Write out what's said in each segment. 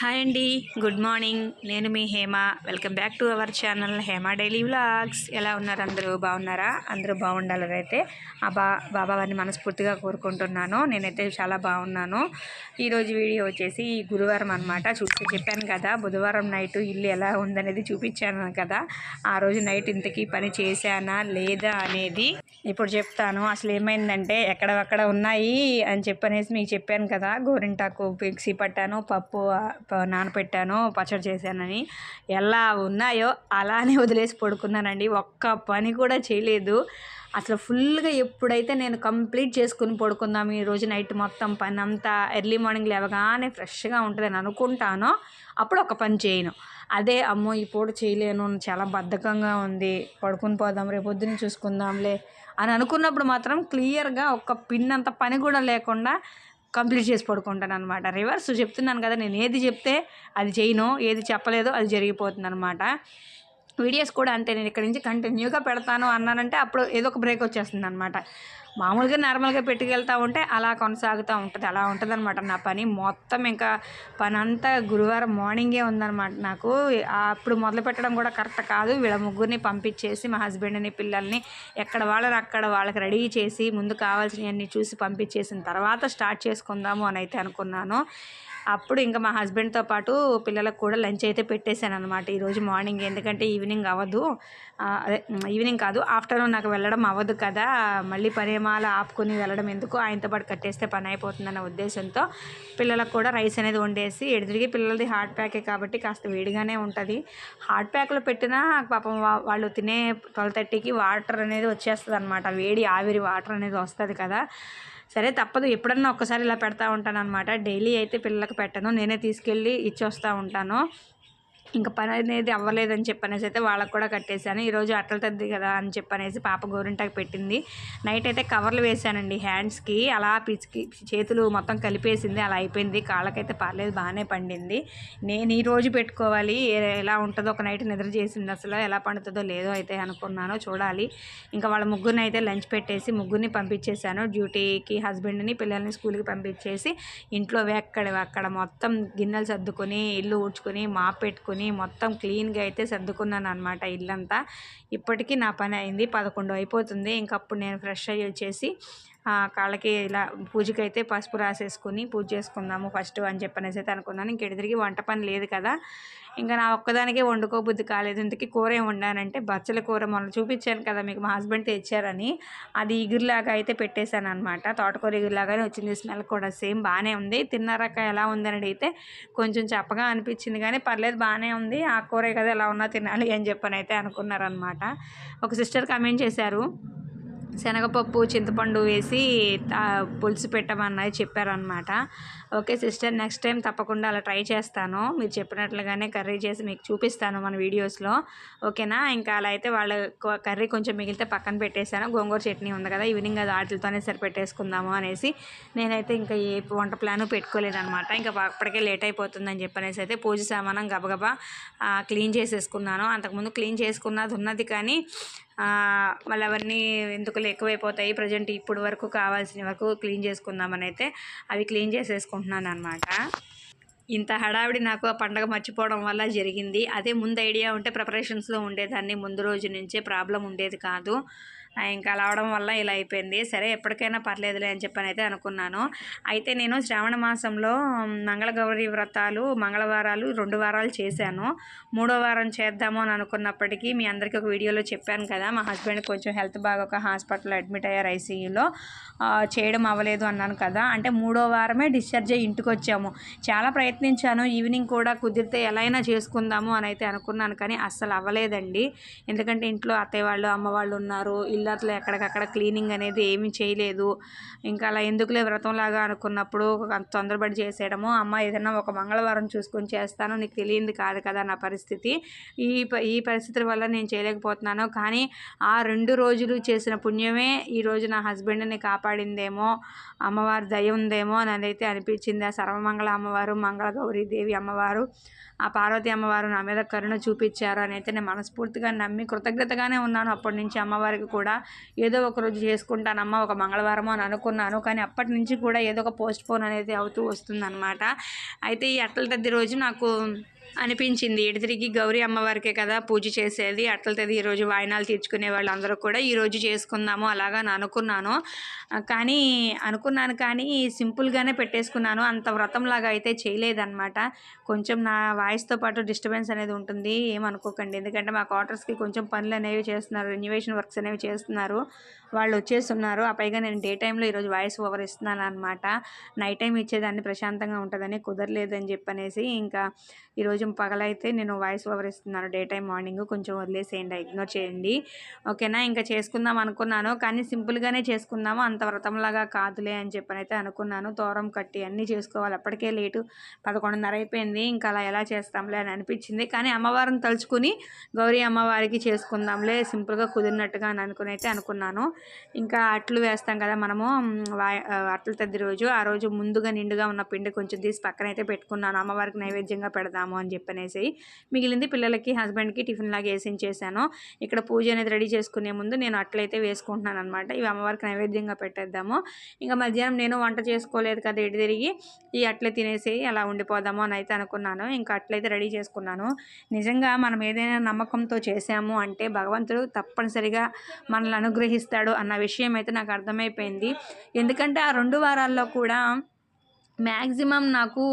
Hi అండి. Good morning. నేను మీ Hema. Welcome back to our channel Hema daily vlogs. ఎలా ఉన్నారు అందరూ? బాగున్నారా? అందరూ బాగుండాలని అయితే ఆ బా బాబా వారిని మనస్ఫూర్తిగా కోరుకుంటున్నాను. నేనైతే చాలా బాగున్నాను. ఈరోజు వీడియో వచ్చేసి గురువారం అనమాట చూసి చెప్పాను కదా బుధవారం నైట్ ఇల్లు ఎలా ఉందనేది చూపించాను కదా. ఆ రోజు నైట్ ఇంతకీ పని చేశానా? లేదా అనేది ఇప్పుడు చెప్తాను. అసలు ఏమైందంటే ఎక్కడక్కడ ఉన్నాయి అని చెప్పనేసి మీకు చెప్పాను కదా. గోరింటాకు మిక్సీ పట్టాను పప్పు నానపెట్టాను పచ్చడి చేశానని ఎలా ఉన్నాయో అలానే వదిలేసి పడుకున్నానండి. ఒక్క పని కూడా చేయలేదు. అసలు ఫుల్గా ఎప్పుడైతే నేను కంప్లీట్ చేసుకుని పడుకుందాం ఈ రోజు నైట్ మొత్తం పని అంతా ఎర్లీ మార్నింగ్ లేవగానే ఫ్రెష్గా ఉంటుందని అనుకుంటానో అప్పుడు ఒక పని చేయను. అదే అమ్మో ఈ పూట చేయలేను చాలా బద్ధకంగా ఉంది పడుకుని పోదాం రేపొద్దున చూసుకుందాంలే అని అనుకున్నప్పుడు మాత్రం క్లియర్గా ఒక పిన్ అంత పని కూడా లేకుండా కంప్లీట్ చేసి పడుకుంటాను అనమాట రివర్స్ చెప్తున్నాను కదా నేను ఏది చెప్తే అది చేయను ఏది చెప్పలేదో అది జరిగిపోతుంది అనమాట వీడియోస్ కూడా అంతే నేను ఇక్కడ నుంచి కంటిన్యూగా పెడతాను అన్నానంటే అప్పుడు ఏదో ఒక బ్రేక్ వచ్చేస్తుంది అనమాట మామూలుగా నార్మల్గా పెట్టుకెళ్తా ఉంటే అలా కొనసాగుతూ ఉంటుంది అలా ఉంటుంది అనమాట నా పని. మొత్తం ఇంకా పని అంతా గురువారం మార్నింగే ఉందన్నమాట నాకు. అప్పుడు మొదలు పెట్టడం కూడా కరెక్ట్ కాదు. వీళ్ళ ముగ్గురిని పంపించేసి మా హస్బెండ్ని పిల్లల్ని ఎక్కడ వాళ్ళని అక్కడ వాళ్ళకి రెడీ చేసి ముందు కావాల్సినవన్నీ చూసి పంపించేసిన తర్వాత స్టార్ట్ చేసుకుందాము అని అయితే అనుకున్నాను. అప్పుడు ఇంకా మా హస్బెండ్తో పాటు పిల్లలకు కూడా లంచ్ అయితే పెట్టేశాను అనమాట ఈరోజు మార్నింగ్ ఎందుకంటే ఈవినింగ్ అవ్వదు. అదే ఈవినింగ్ కాదు ఆఫ్టర్నూన్ నాకు వెళ్ళడం అవ్వదు కదా. మళ్ళీ పనేమాల ఆపుకొని వెళ్ళడం ఎందుకు? ఆయనతో పాటు కట్టేస్తే పని అయిపోతుందన్న ఉద్దేశంతో పిల్లలకు కూడా రైస్ అనేది వండేసి ఎడిదిరిగి పిల్లలది హాట్ ప్యాకే కాబట్టి కాస్త వేడిగానే ఉంటుంది. హాట్ ప్యాక్లో పెట్టినా పాపం వాళ్ళు తినే ట్వెల్వ్ థర్టీకి వాటర్ అనేది వచ్చేస్తుంది అనమాట వేడి ఆవిరి వాటర్ అనేది వస్తుంది కదా. సరే తప్పదు. ఎప్పుడన్నా ఒక్కసారి ఇలా పెడతా ఉంటాను అనమాట డైలీ అయితే పిల్లలకు పెట్టను. నేనే తీసుకెళ్ళి ఇచ్చొస్తూ ఉంటాను. ఇంకా పని అనేది అవ్వలేదని చెప్పనేసి అయితే వాళ్ళకు కూడా కట్టేశాను. ఈరోజు అట్టలు తద్ది కదా అని చెప్పనేసి పాప గోరింటాకు పెట్టింది. నైట్ అయితే కవర్లు వేశానండి హ్యాండ్స్కి అలా పిచ్చికి చేతులు మొత్తం కలిపేసింది అలా అయిపోయింది. కాళ్ళకైతే పర్లేదు బాగానే పండింది. నేను ఈ రోజు పెట్టుకోవాలి ఎలా ఉంటుందో ఒక నైట్ నిద్ర చేసింది అసలు ఎలా పండుతుందో లేదో అయితే అనుకున్నాను చూడాలి. ఇంకా వాళ్ళ ముగ్గురిని అయితే లంచ్ పెట్టేసి ముగ్గురిని పంపించేశాను. డ్యూటీకి హస్బెండ్ని పిల్లల్ని స్కూల్కి పంపించేసి ఇంట్లో ఎక్కడ అక్కడ మొత్తం గిన్నెలు సర్దుకొని ఇల్లు ఊడ్చుకొని మాప్ పెట్టుకొని మొత్తం క్లీన్గా అయితే సర్దుకున్నాను అనమాట ఇల్లంతా. ఇప్పటికీ నా పని అయింది పదకొండు అయిపోతుంది. ఇంకప్పుడు నేను ఫ్రెష్ అయ్యి వచ్చేసి కాళ్ళకి ఇలా పూజకి అయితే పసుపు రాసేసుకుని పూజ చేసుకుందాము ఫస్ట్ అని చెప్పనేసి అయితే అనుకున్నాను. ఇంక తిరిగి వంట పని లేదు కదా. ఇంకా నా ఒక్కదానికే వండుకోబుద్ధి కాలేదు. ఇంతకీ కూర ఏం వండానంటే బచ్చల కూర మొన్న చూపించాను కదా మీకు మా హస్బెండ్ తెచ్చారని. అది ఇగురులాగా అయితే పెట్టేశాను అనమాట తోటకూర ఇగురులాగానే వచ్చింది. స్మెల్ కూడా సేమ్ బాగానే ఉంది. తిన్నారాక ఎలా ఉందని అడిగితే కొంచెం చప్పగా అనిపించింది కానీ పర్లేదు బాగానే ఉంది. ఆ కూర కదా ఎలా ఉన్నా తినాలి అని చెప్పని అయితే అనుకున్నారనమాట ఒక సిస్టర్ కమెంట్ చేశారు. శనగపప్పు చింతపండు వేసి పులుసు పెట్టమన్నది చెప్పారనమాట ఓకే సిస్టర్ నెక్స్ట్ టైం తప్పకుండా అలా ట్రై చేస్తాను. మీరు చెప్పినట్లుగానే కర్రీ చేసి మీకు చూపిస్తాను మన వీడియోస్లో. ఓకేనా? ఇంకా అలా అయితే వాళ్ళ కర్రీ కొంచెం మిగిలితే పక్కన పెట్టేశాను. గోంగూర చట్నీ ఉంది కదా ఈవినింగ్ అది వాటితోనే సరిపెట్టేసుకుందాము అనేసి నేనైతే ఇంకా ఏ వంట ప్లాను పెట్టుకోలేదనమాట ఇంకా అప్పటికే లేట్ అయిపోతుందని చెప్పనేసి అయితే పూజ సామానం గబగబా క్లీన్ చేసేసుకున్నాను. అంతకుముందు క్లీన్ చేసుకున్నది ఉన్నది కానీ మళ్ళీ అవన్నీ ఎందుకు ఎక్కువైపోతాయి ప్రజెంట్ ఇప్పుడు వరకు కావాల్సిన వరకు క్లీన్ చేసుకుందామని అయితే అవి క్లీన్ చేసేసుకుంటున్నాను అనమాట ఇంత హడావిడి నాకు ఆ పండగ మర్చిపోవడం వల్ల జరిగింది. అదే ముందు ఐడియా ఉంటే ప్రిపరేషన్స్లో ఉండేదాన్ని. ముందు రోజు నుంచే ప్రాబ్లం ఉండేది కాదు. ఇంకా అలా అవడం వల్ల ఇలా అయిపోయింది. సరే ఎప్పటికైనా పర్లేదులే అని చెప్పని అయితే అనుకున్నాను. అయితే నేను శ్రావణ మాసంలో మంగళగౌరి వ్రతాలు మంగళవారాలు రెండు వారాలు చేశాను. మూడో వారం చేద్దాము అని అనుకున్నప్పటికీ మీ అందరికీ ఒక వీడియోలో చెప్పాను కదా మా హస్బెండ్ కొంచెం హెల్త్ బాగోక హాస్పిటల్ అడ్మిట్ అయ్యారు ఐసీయూలో. చేయడం అవ్వలేదు అన్నాను కదా అంటే మూడో వారమే డిశ్చార్జ్ అయ్యి ఇంటికి వచ్చాము. చాలా ప్రయత్నించాను ఈవినింగ్ కూడా కుదిరితే ఎలా అయినా చేసుకుందాము అని అయితే అనుకున్నాను కానీ అస్సలు అవ్వలేదండి. ఎందుకంటే ఇంట్లో అత్తయ్య వాళ్ళు అమ్మ వాళ్ళు ఉన్నారు ఇల్లు పిల్లర్లు ఎక్కడికక్కడ క్లీనింగ్ అనేది ఏమీ చేయలేదు. ఇంకా అలా ఎందుకులే వ్రతంలాగా అనుకున్నప్పుడు తొందరపడి చేసేయడము. అమ్మ ఏదైనా ఒక మంగళవారం చూసుకొని చేస్తాను నీకు తెలియంది కాదు కదా నా పరిస్థితి. ఈ ఈ పరిస్థితుల వల్ల నేను చేయలేకపోతున్నాను. కానీ ఆ రెండు రోజులు చేసిన పుణ్యమే ఈరోజు నా హస్బెండ్ని కాపాడిందేమో అమ్మవారి దయ ఉందేమో అని అయితే అనిపించింది. ఆ సర్వమంగళ అమ్మవారు మంగళ గౌరీదేవి అమ్మవారు ఆ పార్వతి అమ్మవారు నా మీద కరుణ చూపించారు అని అయితే నేను మనస్ఫూర్తిగా నమ్మి కృతజ్ఞతగానే ఉన్నాను. అప్పటి నుంచి అమ్మవారికి కూడా కూడా ఏదో ఒక రోజు చేసుకుంటానమ్మా ఒక మంగళవారం అని అనుకున్నాను. కానీ అప్పటి నుంచి కూడా ఏదో ఒక పోస్ట్ పోన్ అనేది అవుతూ వస్తుందన్నమాట. అయితే ఈ అట్టల తద్ది రోజు నాకు అనిపించింది. ఎడితిరిగి గౌరీ అమ్మవారికే కదా పూజ చేసేది. అట్ల ఈరోజు వాయినాలు తీర్చుకునే వాళ్ళందరూ కూడా ఈరోజు చేసుకుందాము అలాగా అని అనుకున్నాను. కానీ అనుకున్నాను కానీ సింపుల్గానే పెట్టేసుకున్నాను. అంత వ్రతంలాగా అయితే చేయలేదన్నమాట. కొంచెం నా వాయిస్తో పాటు డిస్టర్బెన్స్ అనేది ఉంటుంది. ఏమనుకోకండి ఎందుకంటే మా క్వార్టర్స్కి కొంచెం పనులు అనేవి చేస్తున్నారు. రెన్యువేషన్ వర్క్స్ అనేవి చేస్తున్నారు. వాళ్ళు వచ్చేస్తున్నారు. ఆ పైగా నేను డే టైంలో ఈరోజు వాయిస్ ఓవర్ ఇస్తున్నాను అనమాట నైట్ టైం ఇచ్చేదాన్ని ప్రశాంతంగా ఉంటుందని కుదరలేదని చెప్పనేసి ఇంకా ఈరోజు పగలైతే నేను వాయిస్ ఓవర్ ఇస్తున్నాను. డే టైం మార్నింగ్ కొంచెం వదిలేసేయండి ఇగ్నోర్ చేయండి. ఓకేనా? ఇంకా చేసుకుందాం అనుకున్నాను. కానీ సింపుల్గానే చేసుకుందాము. అంత వ్రతంలాగా కాదులే అని చెప్పని అయితే అనుకున్నాను. తోరం కట్టి అన్నీ చేసుకోవాలి. అప్పటికే లేటు పదకొండున్నర అయిపోయింది. ఇంకా అలా ఎలా చేస్తాంలే అని అనిపించింది. కానీ అమ్మవారిని తలుచుకుని గౌరీ అమ్మవారికి చేసుకుందాంలే సింపుల్గా కుదిరినట్టుగా అని అనుకుని అయితే అనుకున్నాను. ఇంకా అట్లు వేస్తాం కదా మనము. మ్, తద్ది రోజు. ఆ రోజు ముందుగా నిండుగా ఉన్న పిండి కొంచెం తీసి పక్కన అయితే పెట్టుకున్నాను. అమ్మవారికి నైవేద్యంగా పెడదాము. అని చెప్పనేసి మిగిలింది పిల్లలకి హస్బెండ్కి టిఫిన్ లాగా వేసించేసాను. ఇక్కడ పూజ అనేది రెడీ చేసుకునే ముందు నేను అట్లయితే వేసుకుంటున్నాను అనమాట ఇవి అమ్మవారికి నైవేద్యంగా పెట్టేద్దాము. ఇంకా మధ్యాహ్నం నేను వంట చేసుకోలేదు కదా ఎటు తిరిగి ఈ అట్లే తినేసి అలా ఉండిపోదాము అని అయితే అనుకున్నాను. ఇంకా అట్లయితే రెడీ చేసుకున్నాను. నిజంగా మనం ఏదైనా నమ్మకంతో చేసాము అంటే భగవంతుడు తప్పనిసరిగా మనల్ని అనుగ్రహిస్తాడు అన్న విషయం అయితే నాకు అర్థమైపోయింది. ఎందుకంటే ఆ రెండు వారాల్లో కూడా మ్యాక్సిమం నాకు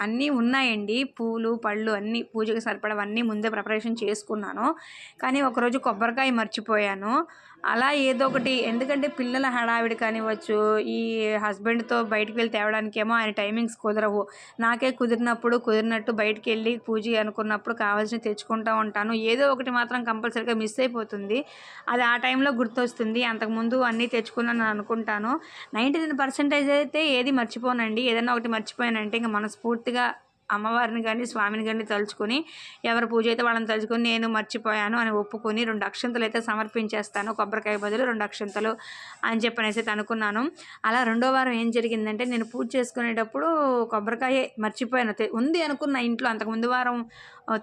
అన్నీ ఉన్నాయండి. పూలు పళ్ళు అన్నీ పూజకి సరిపడవన్నీ ముందే ప్రిపరేషన్ చేసుకున్నాను. కానీ ఒకరోజు కొబ్బరికాయ మర్చిపోయాను. అలా ఏదో ఒకటి ఎందుకంటే పిల్లల హడావిడి కానివ్వచ్చు ఈ హస్బెండ్తో బయటికి వెళ్ళి తేవడానికేమో ఆయన టైమింగ్స్ కుదరవు. నాకే కుదిరినప్పుడు కుదిరినట్టు బయటికి వెళ్ళి పూజ అనుకున్నప్పుడు కావాల్సిన తెచ్చుకుంటూ ఉంటాను. ఏదో ఒకటి మాత్రం కంపల్సరీగా మిస్ అయిపోతుంది. అది ఆ టైంలో గుర్తొస్తుంది. అంతకుముందు అన్నీ తెచ్చుకున్నాను అనుకుంటాను. నైంటీ నైన్ పర్సెంటేజ్ అయితే ఏది మర్చిపోనండి. ఏదైనా ఒకటి మర్చిపోయానంటే ఇంకా మనస్ఫూర్తిగా అమ్మవారిని కానీ స్వామిని కానీ తలుచుకొని ఎవరు పూజ అయితే వాళ్ళని తలుచుకొని నేను మర్చిపోయాను అని ఒప్పుకొని రెండు అక్షంతలు అయితే సమర్పించేస్తాను. కొబ్బరికాయ బదులు రెండు అక్షంతలు అని చెప్పనేసి అయితే అనుకున్నాను. అలా రెండో వారం ఏం జరిగిందంటే నేను పూజ చేసుకునేటప్పుడు కొబ్బరికాయ మర్చిపోయాను. ఉంది అనుకున్న ఇంట్లో అంతకుముందు వారం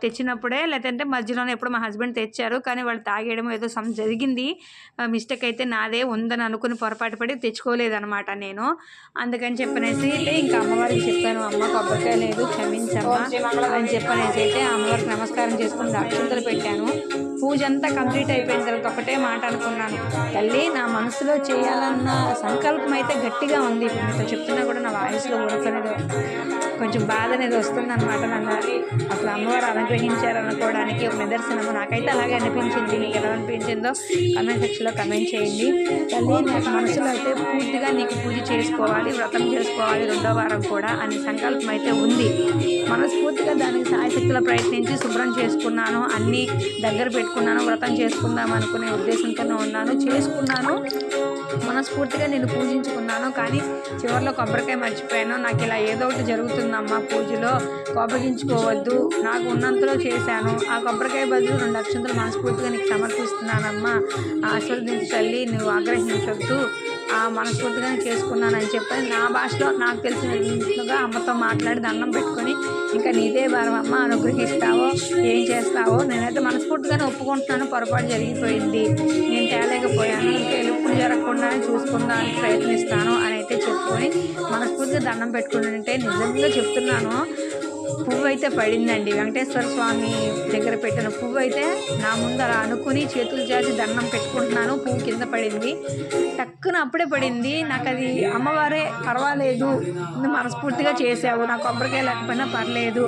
తెచ్చినప్పుడే లేదంటే మధ్యలోనే ఎప్పుడు మా హస్బెండ్ తెచ్చారు కానీ వాళ్ళు తాగేయడం ఏదో సమ్ జరిగింది. మిస్టేక్ అయితే నాదే ఉందని అనుకుని పొరపాటు పడి తెచ్చుకోలేదన్నమాట నేను. అందుకని చెప్పనేసి అయితే ఇంకా అమ్మవారికి చెప్పాను అమ్మ కొబ్బరికాయ లేదు క్షమించమ్మా అని చెప్పనేసి అయితే అమ్మవారికి నమస్కారం చేసుకుని అక్షంతలు పెట్టాను. పూజ అంతా కంప్లీట్ అయిపోయిన తర్వాత ఒకటే మాట అనుకున్నాను. తల్లి నా మనసులో చేయాలన్న సంకల్పం అయితే గట్టిగా ఉంది. ఇప్పుడు మీతో చెప్తున్నా కూడా నా వాయిస్లో ఉడకనేది కొంచెం బాధ అనేది వస్తుందన్నమాట నన్ను అసలు అమ్మవారు అనుగ్రహించారు అనుకోవడానికి ఒక నిదర్శనము. నాకైతే అలాగే అనిపించింది. మీకు ఎలా అనిపించిందో కమెంట్ సెక్షన్లో కమెంట్ చేయండి. తల్లి నాకు మనసులో అయితే పూర్తిగా నీకు పూజ చేసుకోవాలి వ్రతం చేసుకోవాలి రెండో వారం కూడా అనే సంకల్పం అయితే ఉంది. మనస్ఫూర్తిగా దానికి సాయశక్తిలో ప్రయత్నించి శుభ్రం చేసుకున్నాను. అన్నీ దగ్గర పెట్టుకున్నాను. వ్రతం చేసుకుందాం అనుకునే ఉద్దేశంతోనే ఉన్నాను. చేసుకున్నాను. మనస్ఫూర్తిగా నేను పూజించుకున్నాను కానీ చివరిలో కొబ్బరికాయ మర్చిపోయాను. నాకు ఇలా ఏదో ఒకటి జరుగుతుందమ్మా పూజలో. కోపగించుకోవద్దు. నాకు ఉన్నంతలో చేశాను. ఆ కొబ్బరికాయ బదులు రెండు అక్షంతలు మనస్ఫూర్తిగా నీకు సమర్పిస్తున్నానమ్మా. ఆశీర్వదించి తల్లి నువ్వు ఆగ్రహించొద్దు. ఆ మనస్ఫూర్తిగా చేసుకున్నానని చెప్పి నా భాషలో నాకు తెలిసినట్లుగా అమ్మతో మాట్లాడి దండం పెట్టుకొని ఇంకా నీదే భారం అమ్మ అనుగ్రహిస్తావో? ఏం చేస్తావో? నేనైతే మనస్ఫూర్తిగానే ఒప్పుకుంటున్నాను. పొరపాటు జరిగిపోయింది. నేను తేలేక రాకుండా చూసుకుందానికి ప్రయత్నిస్తాను అని అయితే చెప్పుకొని మనస్ఫూర్తిగా దండం పెట్టుకుంటుంటే నిజంగా చెప్తున్నాను. పువ్వు అయితే పడిందండి. వెంకటేశ్వర స్వామి దగ్గర పెట్టిన పువ్వు అయితే నా ముందు అలా అనుకుని చేతులు చాచి దండం పెట్టుకుంటున్నాను. పువ్వు కింద పడింది. టక్కున అప్పుడే పడింది. నాకు అది అమ్మవారే పర్వాలేదు. మనస్ఫూర్తిగా చేసావు నాకు కొబ్బరికాయ లేకపోయినా పర్లేదు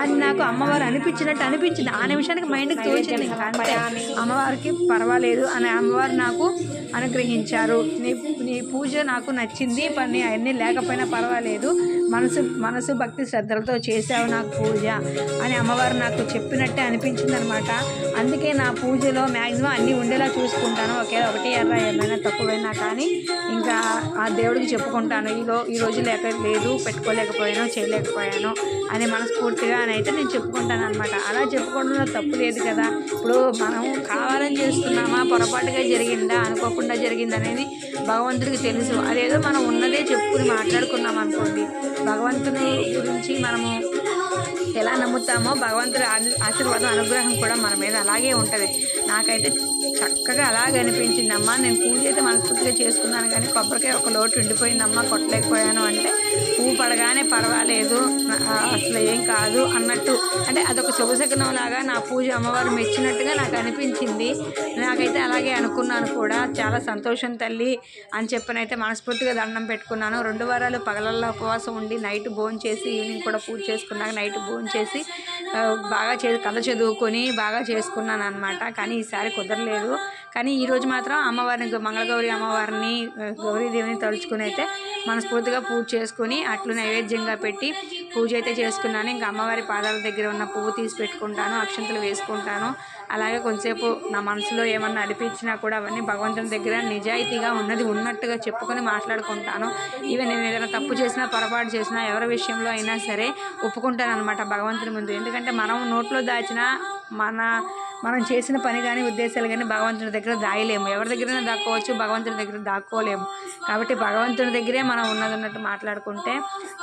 అని నాకు అమ్మవారు అనిపించినట్టు అనిపించింది. ఆ నిమిషానికి మైండ్కి తోచింది. ఇంకా అంతే. అమ్మవారికి పర్వాలేదు అని అమ్మవారు నాకు అనుగ్రహించారు. నీ నీ పూజ నాకు నచ్చింది. పని అవన్నీ లేకపోయినా పర్వాలేదు. మనసు మనసు భక్తి శ్రద్ధలతో చేసావు నాకు పూజ అని అమ్మవారు నాకు చెప్పినట్టే అనిపించింది అనమాట అందుకే నా పూజలో మ్యాక్సిమం అన్నీ ఉండేలా చూసుకుంటాను. ఒకే ఒకటి ఎర్ర ఏమైనా తక్కువైనా కానీ ఇంకా ఆ దేవుడికి చెప్పుకుంటాను. ఈలో ఈ రోజు లేక లేదు పెట్టుకోలేకపోయాను చేయలేకపోయాను అని మనస్ఫూర్తిగా అని అయితే నేను చెప్పుకుంటాను అనమాట అలా చెప్పుకోవడంలో తప్పు లేదు కదా. ఇప్పుడు మనం కావాలని చేస్తున్నామా పొరపాటుగా జరిగిందా అనుకోకుండా జరిగిందనేది భగవంతుడికి తెలుసు. అదేదో మనం ఉన్నదే చెప్పుకుని మాట్లాడుకున్నాం అనుకోండి భగవంతుని గురించి మనము ఎలా నమ్ముతామో భగవంతుడి ఆశీర్వాదం అనుగ్రహం కూడా మన మీద అలాగే ఉంటుంది. నాకైతే చక్కగా అలాగే అనిపించిందమ్మా. నేను పూజ అయితే మనస్ఫూర్తిగా చేసుకున్నాను కానీ కొబ్బరికాయ ఒక లోటు ఉండిపోయిందమ్మా. కొట్టలేకపోయాను అంటే పువ్వు పడగానే పర్వాలేదు. అసలు ఏం కాదు అన్నట్టు. అంటే అదొక శుభశకనం లాగా నా పూజ అమ్మవారు మెచ్చినట్టుగా నాకు అనిపించింది. నాకైతే అలాగే అనుకున్నాను కూడా. చాలా సంతోషం తల్లి అని చెప్పనైతే మనస్ఫూర్తిగా దండం పెట్టుకున్నాను. రెండు వారాలు పగలల్లో ఉపవాసం ఉండి నైట్ భోజనం చేసి ఈవినింగ్ కూడా పూజ చేసుకున్నాక నైట్ భోజనం చేసి బాగా చే కథ చదువుకొని బాగా చేసుకున్నాను అనమాట కానీ ఈసారి కుదరలేదు. కానీ ఈరోజు మాత్రం అమ్మవారిని మంగళగౌరి అమ్మవారిని గౌరీదేవిని తలుచుకుని అయితే మనస్ఫూర్తిగా పూజ చేసుకుని అట్లు నైవేద్యంగా పెట్టి పూజ అయితే చేసుకున్నాను. ఇంకా అమ్మవారి పాదాల దగ్గర ఉన్న పువ్వు తీసి పెట్టుకుంటాను అక్షంతలు వేసుకుంటాను. అలాగే కొంతసేపు నా మనసులో ఏమన్నా అనిపించినా కూడా అవన్నీ భగవంతుని దగ్గర నిజాయితీగా ఉన్నది ఉన్నట్టుగా చెప్పుకొని మాట్లాడుకుంటాను. ఈవెన్ నేను ఏదైనా తప్పు చేసినా పొరపాటు చేసినా ఎవరి విషయంలో అయినా సరే ఒప్పుకుంటాను అనమాట భగవంతుని ముందు. ఎందుకంటే మనం నోట్లో దాచిన మన మనం చేసిన పని కానీ ఉద్దేశాలు కానీ భగవంతుని దగ్గర దాయలేము. ఎవరి దగ్గరైనా దాక్కోవచ్చు భగవంతుని దగ్గర దాక్కోలేము. కాబట్టి భగవంతుని దగ్గరే మనం ఉన్నది ఉన్నట్టు మాట్లాడుకుంటే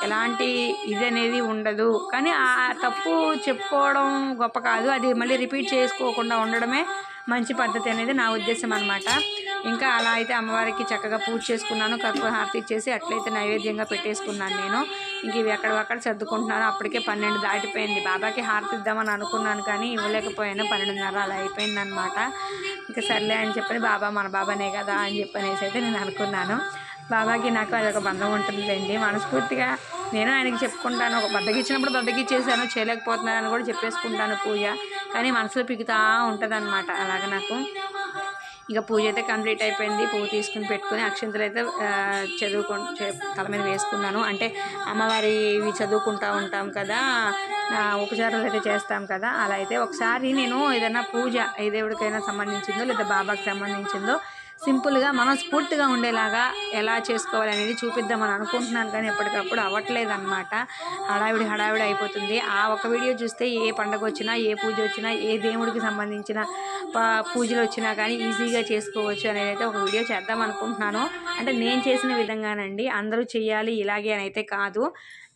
ఎలాంటి ఇది అనేది ఉండదు. కానీ ఆ తప్పు చెప్పుకోవడం గొప్ప కాదు. అది మళ్ళీ రిపీట్ చేసుకోకుండా ఉండడమే మంచి పద్ధతి అనేది నా ఉద్దేశం అనమాట ఇంకా అలా అయితే అమ్మవారికి చక్కగా పూజ చేసుకున్నాను. కర్పూర హారతి ఇచ్చేసి అట్లయితే నైవేద్యంగా పెట్టేసుకున్నాను నేను. ఇంక ఇవి ఎక్కడవక్కడ సర్దుకుంటున్నాను అప్పటికే పన్నెండు దాటిపోయింది. బాబాకి హారతి ఇద్దామని అనుకున్నాను కానీ ఇవ్వలేకపోయాను. పన్నెండున్నర అలా అయిపోయిందనమాట ఇంకా సర్లే అని చెప్పని బాబా మన బాబానే కదా అని చెప్పనేసి అయితే నేను అనుకున్నాను. బాబాకి నాకు అదొక బంధం ఉంటుందిలేండి. మనస్ఫూర్తిగా నేను ఆయనకి చెప్పుకుంటాను. ఒక బద్దకిచ్చినప్పుడు బద్దకిచ్చేసాను చేయలేకపోతున్నాను అని కూడా చెప్పేసుకుంటాను పూజ. కానీ మనసులో పిగుతా ఉంటుంది అనమాట అలాగ నాకు ఇక పూజ అయితే కంప్లీట్ అయిపోయింది. పువ్వు తీసుకుని పెట్టుకుని అక్షంతలు అయితే చదువుకు తల మీద వేసుకున్నాను. అంటే అమ్మవారి ఇవి చదువుకుంటా ఉంటాం కదా ఉపచారాలు అయితే చేస్తాం కదా. అలా అయితే ఒకసారి నేను ఏదైనా పూజ ఏ దేవుడికైనా సంబంధించిందో లేదా బాబాకి సంబంధించిందో సింపుల్గా మనస్ఫూర్తిగా ఉండేలాగా ఎలా చేసుకోవాలి అనేది చూపిద్దామని అనుకుంటున్నాను. కానీ ఎప్పటికప్పుడు అవ్వట్లేదు అనమాట హడావిడి హడావిడి అయిపోతుంది. ఆ ఒక వీడియో చూస్తే ఏ పండగ వచ్చినా ఏ పూజ వచ్చినా ఏ దేవుడికి సంబంధించిన పూజలు వచ్చినా కానీ ఈజీగా చేసుకోవచ్చు అనేది అయితే ఒక వీడియో చేద్దాం అనుకుంటున్నాను. అంటే నేను చేసిన విధంగానండి. అందరూ చేయాలి ఇలాగే అని అయితే కాదు.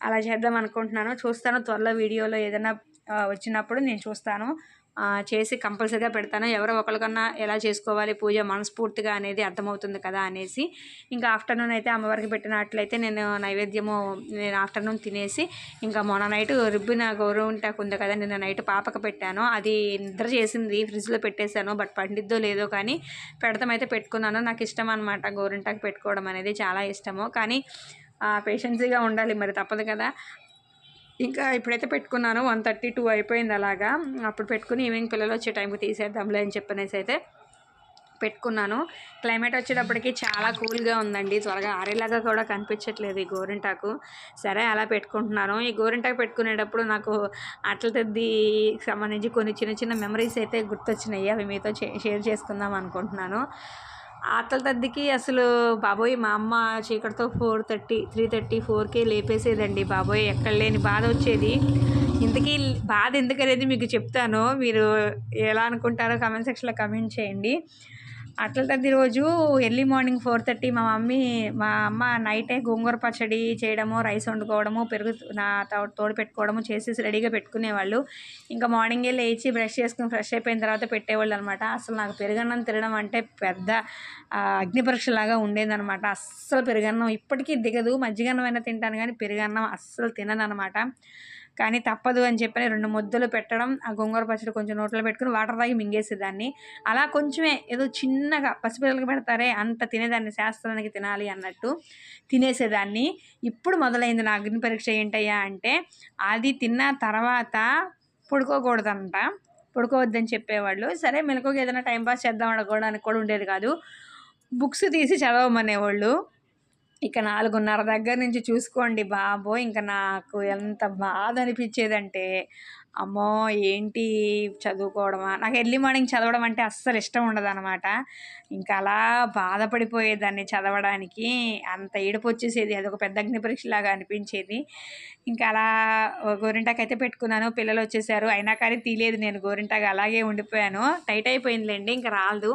అలా చేద్దాం అనుకుంటున్నాను. చూస్తాను త్వరలో వీడియోలో ఏదైనా వచ్చినప్పుడు నేను చూస్తాను. చేసి కంపల్సరీగా పెడతాను. ఎవరో ఒకరికన్నా ఎలా చేసుకోవాలి పూజ మనస్ఫూర్తిగా అనేది అర్థమవుతుంది కదా అనేసి. ఇంకా ఆఫ్టర్నూన్ అయితే అమ్మవారికి పెట్టినట్లయితే నేను నైవేద్యము నేను ఆఫ్టర్నూన్ తినేసి ఇంకా మొన్న నైట్ రిబ్బిన గౌరవంటాకు ఉంది కదా నిన్న నైట్ పాపకు పెట్టాను. అది నిద్ర చేసింది ఫ్రిడ్జ్లో పెట్టేశాను బట్ పండిద్దో లేదో కానీ పెడతామైతే పెట్టుకున్నాను. నాకు ఇష్టం అనమాట గోరింటాకు పెట్టుకోవడం అనేది చాలా ఇష్టము. కానీ పేషెన్సీగా ఉండాలి మరి తప్పదు కదా. ఇంకా ఇప్పుడైతే పెట్టుకున్నాను వన్ థర్టీ టూ అయిపోయింది అలాగా. అప్పుడు పెట్టుకుని ఈవినింగ్ పిల్లలు వచ్చే టైంకి తీసేద్దాంలే అని చెప్పనేసి అయితే పెట్టుకున్నాను. క్లైమేట్ వచ్చేటప్పటికి చాలా కూల్గా ఉందండి. త్వరగా ఆరేలాగా కూడా కనిపించట్లేదు ఈ గోరింటాకు. సరే అలా పెట్టుకుంటున్నాను. ఈ గోరింటాకు పెట్టుకునేటప్పుడు నాకు అట్ల తద్దికి సంబంధించి కొన్ని చిన్న చిన్న మెమరీస్ అయితే గుర్తొచ్చినాయి. అవి మీతో షేర్ చేసుకుందాం అనుకుంటున్నాను. ఆటల తద్దికి అసలు బాబోయ్ మా అమ్మ చీకటితో ఫోర్ థర్టీ త్రీ థర్టీ ఫోర్కే లేపేసేదండి బాబోయ్. ఎక్కడ లేని బాధ వచ్చేది. ఇంతకీ బాధ ఎందుకనేది మీకు చెప్తాను. మీరు ఎలా అనుకుంటారో కమెంట్ సెక్షన్లో కమెంట్ చేయండి. అట్ల తద్ది రోజు ఎర్లీ మార్నింగ్ ఫోర్ థర్టీ మా మమ్మీ మా అమ్మ నైటే గోంగూర పచ్చడి చేయడము రైస్ వండుకోవడము పెరుగు నా తోడు పెట్టుకోవడము చేసేసి రెడీగా పెట్టుకునేవాళ్ళు. ఇంకా మార్నింగే లేచి బ్రష్ చేసుకుని ఫ్రెష్ అయిపోయిన తర్వాత పెట్టేవాళ్ళు అనమాట అసలు నాకు పెరుగన్నం తినడం అంటే పెద్ద అగ్నిపరీక్షలాగా ఉండేదనమాట ఉండేదన్నమాట. అస్సలు పెరుగన్నం ఇప్పటికీ దిగదు. మజ్జిగన్నం అయినా తింటాను కానీ పెరుగన్నం అస్సలు తినను అనమాట కానీ తప్పదు అని చెప్పని రెండు ముద్దలు పెట్టడం ఆ గోంగూర పచ్చడి కొంచెం నోట్లో పెట్టుకుని వాటర్ తాగి మింగేసేదాన్ని. అలా కొంచెమే ఏదో చిన్నగా పసిపిల్లలకి పెడతారే అంత తినేదాన్ని శాస్త్రానికి తినాలి అన్నట్టు తినేసేదాన్ని. ఇప్పుడు మొదలైంది నా అగ్ని పరీక్ష ఏంటయ్యా అంటే అది తిన్న తర్వాత పడుకోకూడదంట. పడుకోవద్దని చెప్పేవాళ్ళు. సరే మెలకుగా ఏదైనా టైంపాస్ చేద్దాం అనుకోవడానికి కూడా ఉండేది కాదు. బుక్స్ తీసి చదవమనేవాళ్ళు. ఇక నాలుగున్నర దగ్గర నుంచి చూసుకోండి బాబోయ్ ఇంకా నాకు ఎంత బాధ అనిపించేదంటే అమ్మో ఏంటి చదువుకోవడమా? నాకు ఎర్లీ మార్నింగ్ చదవడం అంటే అస్సలు ఇష్టం ఉండదు అనమాట ఇంకా అలా బాధపడిపోయేదాన్ని చదవడానికి. అంత ఏడుపు వచ్చేసేది. అది ఒక పెద్ద అగ్ని పరీక్షలాగా అనిపించేది. ఇంకా అలా గోరింటాకు అయితే పెట్టుకున్నాను. పిల్లలు వచ్చేసారు. అయినా కానీ తీలేదు నేను. గోరింటాకు అలాగే ఉండిపోయాను. టైట్ అయిపోయిందిలేండి. ఇంకా రాదు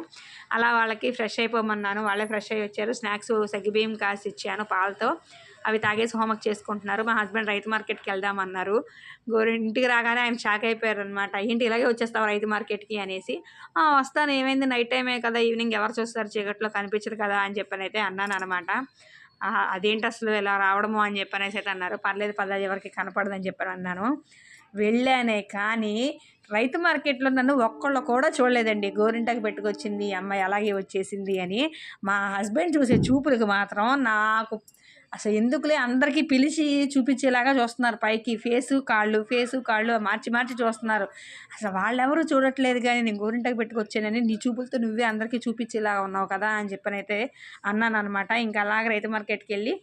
అలా వాళ్ళకి ఫ్రెష్ అయిపోమన్నాను. వాళ్ళే ఫ్రెష్ అయ్యి వచ్చారు. స్నాక్స్ సగ్గిబియ్యం కాసి ఇచ్చాను పాలతో. అవి తాగేసి హోంవర్క్ చేసుకుంటున్నారు. మా హస్బెండ్ రైతు మార్కెట్కి వెళ్దామన్నారు గోరు ఇంటికి రాగానే ఆయన షాక్ అయిపోయారు అనమాట ఏంటి ఇలాగే వచ్చేస్తావు రైతు మార్కెట్కి? అనేసి. వస్తాను. ఏమైంది? నైట్ టైమే కదా ఈవినింగ్ ఎవరు చూస్తారు? చీకట్లో కనిపించదు కదా అని చెప్పని అయితే అన్నాను అనమాట అదేంటి అసలు? ఇలా రావడము? అని చెప్పనేసి అయితే అన్నారు. పర్లేదు పర్లేదు ఎవరికి కనపడదని చెప్పని అన్నాను. వెళ్ళానే కానీ రైతు మార్కెట్లో నన్ను ఒక్కళ్ళు కూడా చూడలేదండి. గోరింటకు పెట్టుకొచ్చింది ఈ అమ్మాయి అలాగే వచ్చేసింది అని. మా హస్బెండ్ చూసే చూపులకు మాత్రం నాకు అసలు ఎందుకులే అందరికీ పిలిచి చూపించేలాగా చూస్తున్నారు. పైకి ఫేసు కాళ్ళు ఫేసు కాళ్ళు మార్చి మార్చి చూస్తున్నారు. అసలు వాళ్ళెవరూ చూడట్లేదు కానీ నేను గోరింటకు పెట్టుకొచ్చానని నీ చూపులతో నువ్వే అందరికీ చూపించేలాగా ఉన్నావు కదా అని చెప్పనైతే అన్నాను అనమాట ఇంకా అలాగ రైతు మార్కెట్కి వెళ్ళి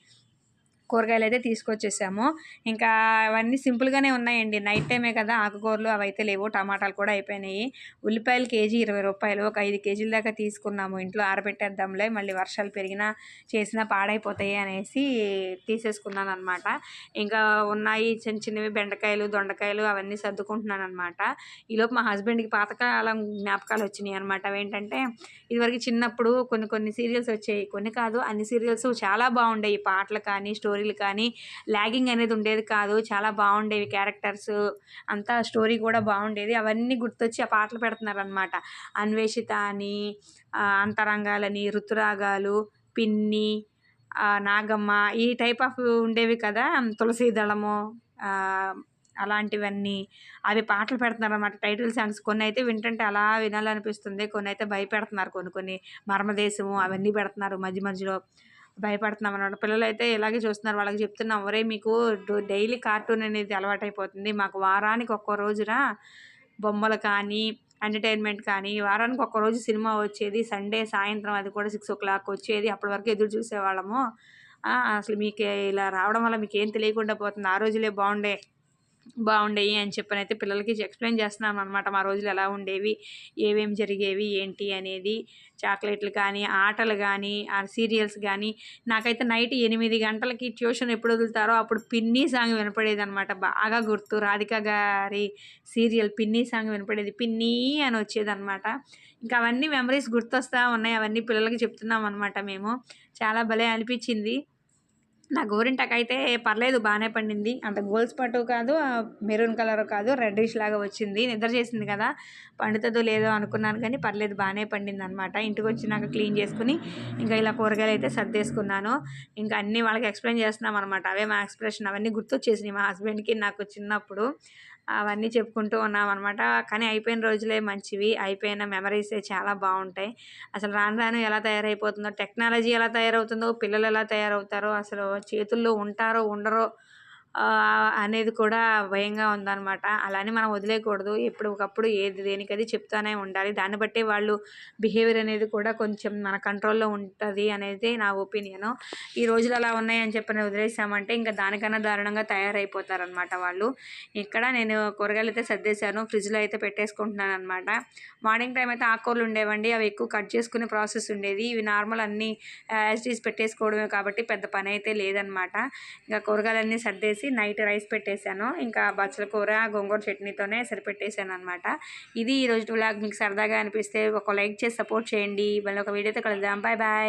కూరగాయలు అయితే తీసుకొచ్చేసాము. ఇంకా అవన్నీ సింపుల్గానే ఉన్నాయండి. నైట్ టైమే కదా ఆకుకూరలు అవి అయితే లేవు. టమాటాలు కూడా అయిపోయినాయి. ఉల్లిపాయలు కేజీ ఇరవై రూపాయలు. ఒక ఐదు కేజీల దాకా తీసుకున్నాము. ఇంట్లో ఆరబెట్టేద్దాంలే. మళ్ళీ వర్షాలు పెరిగినా చేసినా పాడైపోతాయి అనేసి తీసేసుకున్నాను అనమాట ఇంకా ఉన్నాయి చిన్న చిన్నవి బెండకాయలు దొండకాయలు అవన్నీ సర్దుకుంటున్నాను అనమాట ఈలోపు మా హస్బెండ్కి పాతకాలం జ్ఞాపకాలు వచ్చినాయి అనమాట అవేంటంటే ఇదివరకు చిన్నప్పుడు కొన్ని కొన్ని సీరియల్స్ వచ్చాయి కొన్ని కాదు అన్ని సీరియల్స్ చాలా బాగుండేవి. పాటలు కానీ స్టోరీ స్టోరీలు కానీ లాగింగ్ అనేది ఉండేది కాదు. చాలా బాగుండేవి క్యారెక్టర్స్. అంతా స్టోరీ కూడా బాగుండేది. అవన్నీ గుర్తొచ్చి ఆ పాటలు పెడుతున్నారు అనమాట అన్వేషిత అని అంతరంగాలని ఋతురాగాలు పిన్ని నాగమ్మ ఈ టైప్ ఆఫ్ ఉండేవి కదా. తులసీదళము అలాంటివన్నీ. అవి పాటలు పెడుతున్నారు అనమాట టైటిల్ సాంగ్స్ కొన్ని అయితే వింటుంటే అలా వినాలనిపిస్తుంది. కొన్ని అయితే భయపెడుతున్నారు కొన్ని కొన్ని. మర్మదేశము అవన్నీ పెడుతున్నారు మధ్య మధ్యలో. భయపడుతున్నాం అన్నమాట పిల్లలు అయితే ఇలాగే చూస్తున్నారు. వాళ్ళకి చెప్తున్నాం ఒరే మీకు డైలీ కార్టూన్ అనేది అలవాటైపోతుంది. మాకు వారానికి ఒక్కో రోజున బొమ్మలు కానీ ఎంటర్టైన్మెంట్ కానీ వారానికి ఒక్క రోజు సినిమా వచ్చేది సండే సాయంత్రం అది కూడా సిక్స్ ఓ క్లాక్ వచ్చేది. అప్పటి వరకు ఎదురు చూసేవాళ్ళము. అసలు మీకు ఇలా రావడం వల్ల మీకు ఏం తెలియకుండా పోతుంది. ఆ రోజులే బాగుండే. బాగుండేవి అని చెప్పని అయితే పిల్లలకి ఎక్స్ప్లెయిన్ చేస్తున్నాం అనమాట మా రోజులు ఎలా ఉండేవి ఏమేమి జరిగేవి ఏంటి అనేది. చాక్లెట్లు కానీ ఆటలు కానీ ఆ సీరియల్స్ కానీ. నాకైతే నైట్ ఎనిమిది గంటలకి ట్యూషన్ ఎప్పుడు వదులుతారో అప్పుడు పిన్ని సాంగ్ వినపడేది అనమాట బాగా గుర్తు. రాధిక గారి సీరియల్ పిన్ని సాంగ్ వినపడేది. పిన్ని అని వచ్చేది అనమాట ఇంకా అవన్నీ మెమరీస్ గుర్తొస్తా ఉన్నాయి. అవన్నీ పిల్లలకి చెప్తున్నాం అనమాట మేము. చాలా భలే అనిపించింది. నా గోరింటాకు అయితే పర్లేదు బాగానే పండింది. అంత గోల్స్ పట్టు కాదు మెరూన్ కలర్ కాదు రెడ్డిష్ లాగా వచ్చింది. నిద్ర చేసింది కదా పండుతుందో లేదో అనుకున్నాను కానీ పర్లేదు బాగానే పండింది అనమాట ఇంటికి వచ్చినాక క్లీన్ చేసుకుని ఇంకా ఇలా కూరగాయలు అయితే సర్దేసుకున్నాను. ఇంకా అన్నీ వాళ్ళకి ఎక్స్ప్లెయిన్ చేస్తున్నాం అనమాట అవే మా ఎక్స్ప్రెషన్ అవన్నీ గుర్తొచ్చేసినాయి మా హస్బెండ్కి నాకు చిన్నప్పుడు. అవన్నీ చెప్పుకుంటూ ఉన్నాం అనమాట కానీ అయిపోయిన రోజులే మంచివి. అయిపోయిన మెమరీసే చాలా బాగుంటాయి. అసలు రాను రాను ఎలా తయారైపోతుందో టెక్నాలజీ ఎలా తయారవుతుందో పిల్లలు ఎలా తయారవుతారో అసలు చేతుల్లో ఉంటారో ఉండరో అనేది కూడా భయంగా ఉందన్నమాట. అలానే మనం వదిలేయకూడదు. ఎప్పుడు ఒకప్పుడు ఏది దేనికది చెప్తానే ఉండాలి. దాన్ని బట్టే వాళ్ళు బిహేవియర్ అనేది కూడా కొంచెం మన కంట్రోల్లో ఉంటుంది అనేది నా ఒపీనియన్. ఈ రోజులు అలా ఉన్నాయని చెప్పని వదిలేసామంటే ఇంకా దానికన్నా దారుణంగా తయారైపోతారనమాట వాళ్ళు. ఇక్కడ నేను కూరగాయలు అయితే సర్దేశాను. ఫ్రిడ్జ్లో అయితే పెట్టేసుకుంటున్నాను అనమాట మార్నింగ్ టైం అయితే ఆకుకూరలు ఉండేవండి. అవి ఎక్కువ కట్ చేసుకునే ప్రాసెస్ ఉండేది. ఇవి నార్మల్ అన్నీ యాజ్ ఈజ్ పెట్టేసుకోవడమే కాబట్టి పెద్ద పని అయితే లేదనమాట ఇంకా కూరగాయలన్నీ సర్దేసి నైట్ రైస్ పెట్టేశాను. ఇంకా బచ్చల కూర గోంగూర చట్నీతోనే సరిపెట్టేశాను అనమాట ఇది ఈరోజు వ్లాగ్ మీకు సరదాగా అనిపిస్తే ఒక లైక్ చేసి సపోర్ట్ చేయండి. మళ్ళీ ఒక వీడియోతో కలుద్దాం. Bye bye.